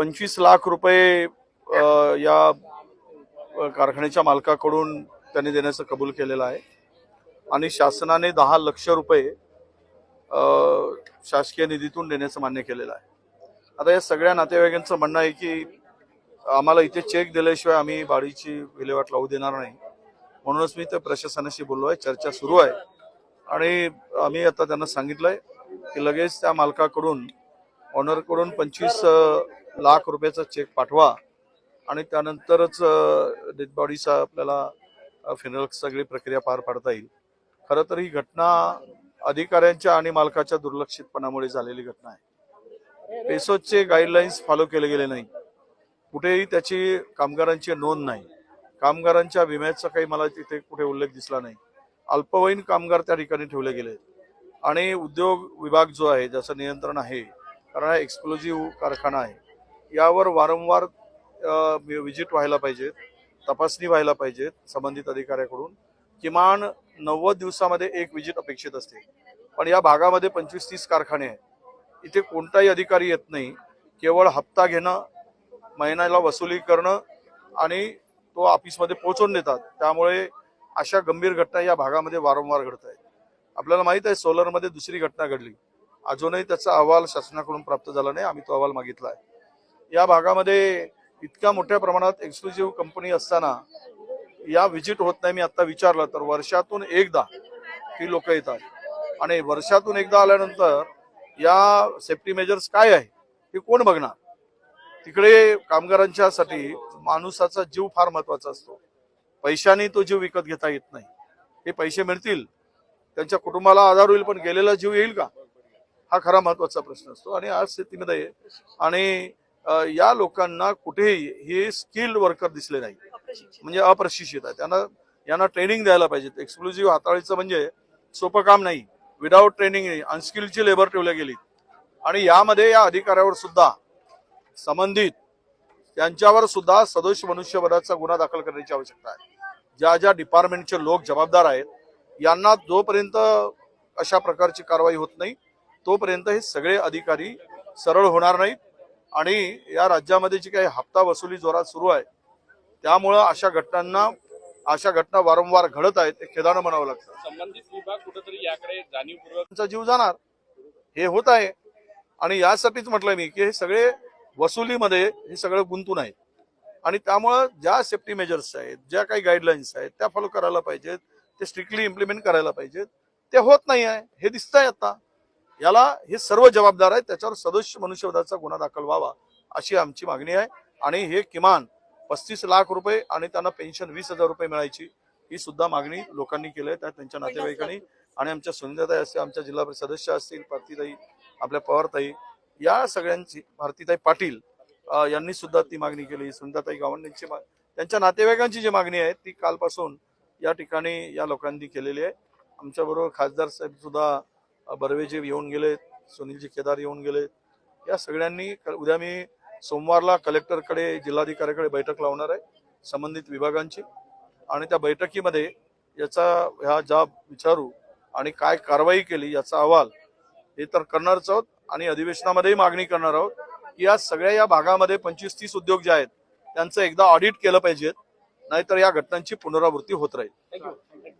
पंचवीस लाख रुपये या कारखान्याच्या मालकाकडून त्यांनी देण्याचं कबूल केलेलं आहे. आणि शासनाने दहा लक्ष रुपये शासकीय निधीतून देण्याचं मान्य केलेलं आहे. आता या सगळ्या नातेवाईकांचं म्हणणं आहे की आम्हाला इथे चेक दिल्याशिवाय आम्ही बाडीची विल्हेवाट लावू देणार नाही. म्हणूनच मी त्या प्रशासनाशी बोललो आहे चर्चा सुरू आहे. आणि आम्ही आता त्यांना सांगितलंय की लगेच त्या मालकाकडून ऑनरकडून पंचवीस लाख रुपयाचा चेक पाठवा. आणि त्यानंतरच डेड बॉडीचा आपल्याला फिनल सगळी प्रक्रिया पार पाडता येईल. खरं तर ही घटना अधिकाऱ्यांच्या आणि मालकाच्या दुर्लक्षितपणामुळे झालेली घटना आहे. पेसोचे गाईडलाईन्स फॉलो केले गेले नाही. कुठेही त्याची कामगारांची नोंद नाही. कामगारांच्या विम्याचा काही मला तिथे कुठे उल्लेख दिसला नाही. अल्पवयीन कामगार त्या ठिकाणी ठेवले गेले. आणि उद्योग विभाग जो आहे ज्याचं नियंत्रण आहे कारण हा एक्सक्लुझिव्ह कारखाना आहे. यावर वारंवार व्हिजिट व्हायला पाहिजेत तपासणी व्हायला पाहिजेत संबंधित अधिकाऱ्याकडून. किमान नव्वद दिवसामध्ये एक विजिट अपेक्षित असते. पण या भागामध्ये पंचवीस तीस कारखाने आहेत. इथे कोणताही अधिकारी येत नाही. केवळ हप्ता घेणं महिन्याला वसुली करणं आणि तो ऑफिसमध्ये पोहोचवून देतात. त्यामुळे अशा गंभीर घटना या भागामध्ये वारंवार घडत आहेत. आपल्याला माहीत आहे सोलरमध्ये दुसरी घटना घडली. अजूनही त्याचा अहवाल शासनाकडून प्राप्त झाला नाही. आम्ही तो अहवाल मागितला आहे. या भागामध्ये इतक्या मोठ्या प्रमाणात एक्सक्लुझिव्ह कंपनी असताना या व्हिजिट होत नाही मी आता विचारलं तर वर्षातून एकदा ही लोक येतात. आणि वर्षातून एकदा आल्यानंतर या सेफ्टी मेजर्स काय आहे हे कोण बघणार? तिकडे कामगारांच्यासाठी माणूसाचा जीव फार महत्त्वाचा असतो. पैशाने तो जीव विकत घेता येत नाही. हे पैसे मिळतील. त्यांच्या कुटुंबाला आधार होईल पण गेलेला जीव येईल का? हा खरा महत्त्वाचा प्रश्न असतो. आणि आज स्थितीमध्ये आणि या लोकांना कुठेही हे स्किल्ड वर्कर दिसले नाही. म्हणजे अप्रशिक्षित आहे. त्यांना यांना ट्रेनिंग द्यायला पाहिजे एक्सक्लुझिव्ह हाताळीचं म्हणजे सोपं काम नाही. विदाऊट ट्रेनिंग नाही अनस्किल्डची लेबर ठेवल्या गेली. आणि यामध्ये या अधिकाऱ्यावर सुद्धा संबंधित त्यांच्यावर सुद्धा सदोष मनुष्यवधाचा गुन्हा दाखल करण्याची आवश्यकता आहे. ज्या ज्या डिपार्टमेंटचे लोक जबाबदार आहेत यांना जोपर्यंत अशा प्रकारची कारवाई होत नाही तोपर्यंत हे सगळे अधिकारी सरळ होणार नाहीत. आणि या राज्यामध्ये जी काही हप्ता वसुली जोरात सुरू आहे त्यामुळं अशा घटनांना अशा घटना वारंवार घडत आहेत ते खेदानं म्हणावं लागतं. संबंधित विभाग कुठेतरी याकडे जाणीवपूर्वक जीव जाणार. हे होत आहे. आणि यासाठीच म्हटलं मी की हे सगळे वसुलीमध्ये हे सगळं गुंतून आहेत आणि त्यामुळं ज्या सेफ्टी मेजर्स आहेत ज्या काही गाईडलाईन्स आहेत त्या फॉलो करायला पाहिजेत. ते स्ट्रिक्टली इम्प्लिमेंट करायला पाहिजेत. ते होत नाही आहे. हे दिसतंय आता. याला हे सर्व जबाबदार आहेत त्याच्यावर सदस्य मनुष्यवधाचा गुन्हा दाखल व्हावा अशी आमची मागणी आहे. आणि हे किमान पस्तीस लाख रुपये आणि त्यांना पेन्शन वीस हजार रुपये मिळायची ही सुद्धा मागणी लोकांनी केली आहे. त्या त्यांच्या नातेवाईकांनी आणि आमच्या सुनीताताई असतील आमच्या जिल्हा परिषद सदस्य असतील भारतीताई आपल्या पवारताई या सगळ्यांची भारतीताई पाटील यांनी सुद्धा ती मागणी केली. सुनीताताई गावंड यांची मा- त्यांच्या नातेवाईकांची जी मागणी आहे ती कालपासून या ठिकाणी या लोकांनी केलेली आहे. आमच्या बरोबर खासदार साहेब सुद्धा बर्वेजी येऊन गेलेत सुनीलजी केदार येऊन गेले या सगळ्यांनी उद्या मी सोमवारला कलेक्टरकडे जिल्हाधिकाऱ्याकडे बैठक लावणार आहे संबंधित विभागांची. आणि त्या बैठकीमध्ये याचा ह्या जाब विचारू आणि काय कारवाई केली याचा अहवाल हे तर करणारच आहोत आणि अधिवेशनामध्येही मागणी करणार आहोत की या सगळ्या या भागामध्ये पंचवीस तीस उद्योग जे आहेत त्यांचं एकदा ऑडिट केलं पाहिजेत नाहीतर या घटनांची पुनरावृत्ती होत राहील. थँक्यू